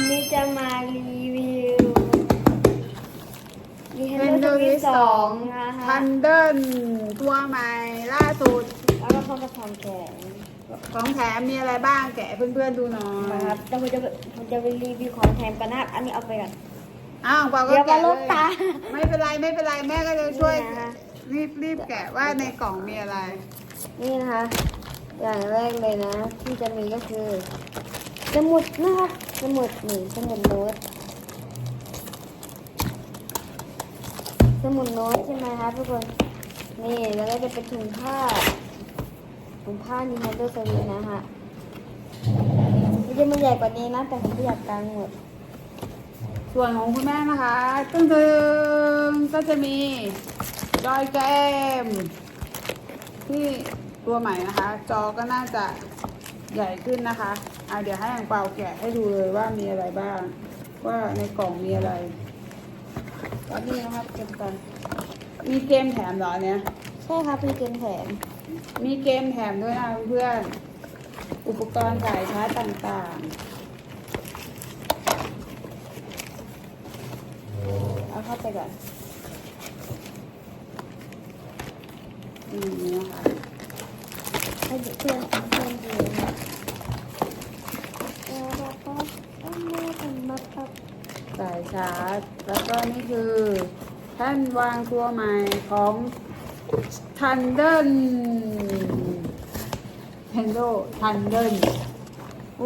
วันนี้จะมารีวิว Nintendo Nintendo Switch Switch สองนะทัคะนเดิลตัวใหม่ล่าสุด แล้วก็พร้อมกับของแถมของแถมมีอะไรบ้างแกะให้เพื่อนๆดูหน่อยนะครับแต่ผมจะผมจะไปรีวิวของแถมกันนะครับอันนี้เอาไปก่อน อ้าวเปล่าก็เดี๋ยวมาแกะลเลบยตาไม่เป็นไรไม่เป็นไรแม่ก็จะช่วย นี่นะคะ รีบรีบแกะว่าในกล่องมีอะไร นี่นะคะ อย่างแรกเลยนะ ที่จะมีก็คือ สมุดนะครับสมุดหนึ่งสมุดโน้ตสมุดโน้ตใช่ไหมครับทุกคนนี่แล้วก็จะเป็นถุงผ้าถุงผ้า Nintendo Switch นะฮะจริงๆมันใหญ่กว่านี้นะแต่ผมไม่อยากกางหมด ส่วนของคุณแม่นะคะตึ้งตึงๆก็จะมีจอยเกมที่ตัวใหม่นะคะ จอก็น่าจะ ใหญ่ขึ้นนะคะอะเดี๋ยวให้อังเปาแกะให้ดูเลยว่ามีอะไรบ้าง ว่าในกล่องมีอะไรตอนนี้นะครับเก็บก่อนมีเกมแถมเหรอเนี่ย ใช่ครับเป็นเกมแถม มีเกมแถมด้วยนะเพื่อน อุปกรณ์สายชาร์จต่างๆ เอาเข้าไปก่อนอืมนี่นะคะให้เพื่อนเพื่อนดูนะแล้วเราก็ต้องมาทำมาปับ สายชาร์จ แล้วก็นี่คือแท่นวางตัวใหม่ของทันเดิลเฮนโดทันเดิลย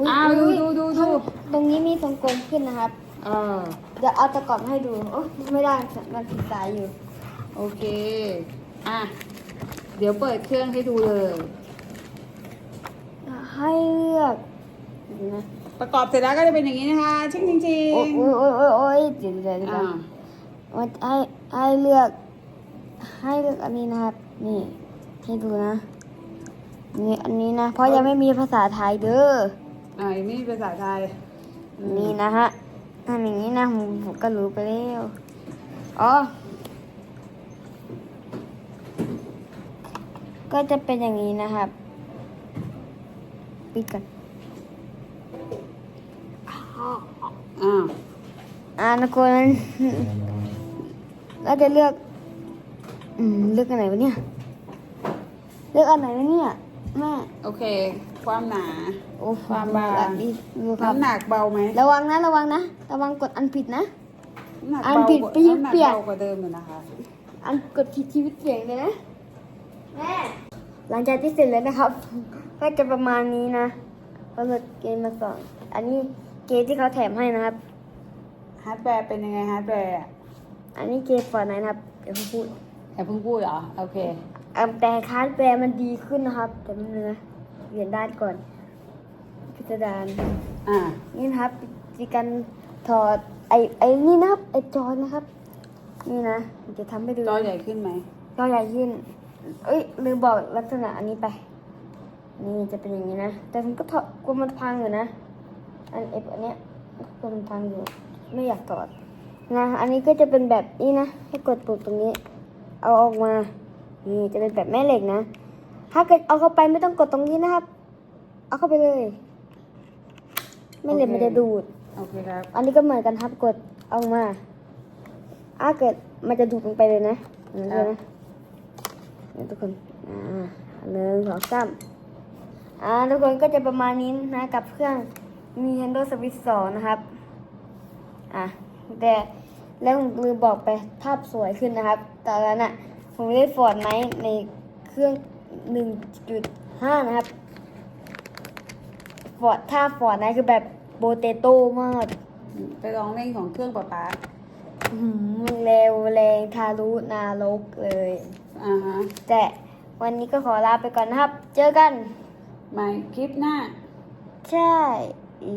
อ้าวดูดูดูดูตรงนี้มีทรงกลมขึ้นนะครับ เออเดี๋ยวเอาตะกร้อบให้ดูโอ้ไม่ได้มันผิดสายอยู่ โอเค อะ เดี๋ยวเปิดเครื่องให้ดูเลย ให้เลือกเดี๋ยวนะ ประกอบเสร็จแล้วก็จะเป็นอย่างนี้นะคะชิงชิงชิงโอ้ยโอ้ยโอ้ยโอ้ยโอ้ยเดี๋ยวเดี๋ยวเดี๋ยวอ่ามันให้ให้เลือก ให้เลือกอันนี้นะครับ นี่ให้ดูนะนี่อันนี้นะ เพราะยังไม่มีภาษาไทยเด้ออ่านี่ภาษาไทยอืมนี่นะฮะทำอย่างนี้นะผมผมก็รู้ไปแล้วอ๋อก็จะเป็นอย่างนี้นะครับ ปิดก่อ นอ้าวอ่านะคนเราจะเลือก อืมเลือกอันไหนวะเนี่ย เลือกอันไหนวะเนี่ยแม่โอเค ความหนา โอ้ความบางอันนี้ดูครับน้ำหนักเบาไหมระวังนะ ระวังนะ ระวังกดอันผิดนะน้ำหนักอันเบาผิดกว่าไปยิ่งน้ำหนักเปลี่ยนเบากว่าเดิมอยู่นะคะอันกดผิดชีวิตเสี่ยงเลยนะแม่หลังจากที่เสร็จแล้วนะครับ ก็จะประมาณนี้นะก็เลือกเกมมาก่อนอันนี้เกมที่เขาแถมให้นะครับ ฮาร์ดแวร์เป็นยังไงฮาร์ดแวร์อะอันนี้เกมฟอร์ไนนะครับ เดี๋ยวผมพูดอย่าเพิ่งพูดเหรอ โอเค อะแต่คาร์ดแวร์มันดีขึ้นนะครับ แต่มันเนื้อเปลี่ยนด้านก่อน พิจารณา อ่า นี่นะครับจีกันถอดไอไอนี่นะครับไอจอนะครับ นี่นะผมจะทำให้ดูจอใหญ่ขึ้นไหม จอใหญ่ขึ้นเอ้ยลืมบอกลักษณะอันนี้ไป นี่จะเป็นอย่างนี้นะ แต่ผมก็ถอดกลัวมันพังอยู่นะ อันเอฟอันเนี้ยกลัวมันพังอยู่ไม่อยากถอดนะอันนี้ก็จะเป็นแบบนี้นะให้กดปุ่มตรงนี้ เอาออกมานี่จะเป็นแบบแม่เหล็กนะ ถ้าเกิดเอาเข้าไปไม่ต้องกดตรงนี้นะครับ เอาเข้าไปเลยแม่เหล็กมันจะดูดโอเคครับ อันนี้ก็เหมือนกันครับกดเอามาถ้าเกิดมันจะดูดลงไปเลยนะอย่างนี้เลยนะนี่ทุกคนอ่าหนึ่งสองสามอ่าทุกคนก็จะประมาณนี้นะกับเครื่อง Nintendo Switch 2 นะครับ อะ แต่แล้วผมลืมบอกไปภาพสวยขึ้นนะครับ ตอนนั้นอะ ผมเล่นฟอร์ดไนในเครื่อง 1.5 นะครับฟอร์ดถ้าฟอร์ดไนคือแบบโบเตโต้มากไปลองเล่นของเครื่องป๊าป๊าอื้อหือเร็วแรงทารุนารกเลยอ่าฮะแต่วันนี้ก็ขอลาไปก่อนนะครับ เจอกัน ใหม่คลิปหน้า ใช่ อี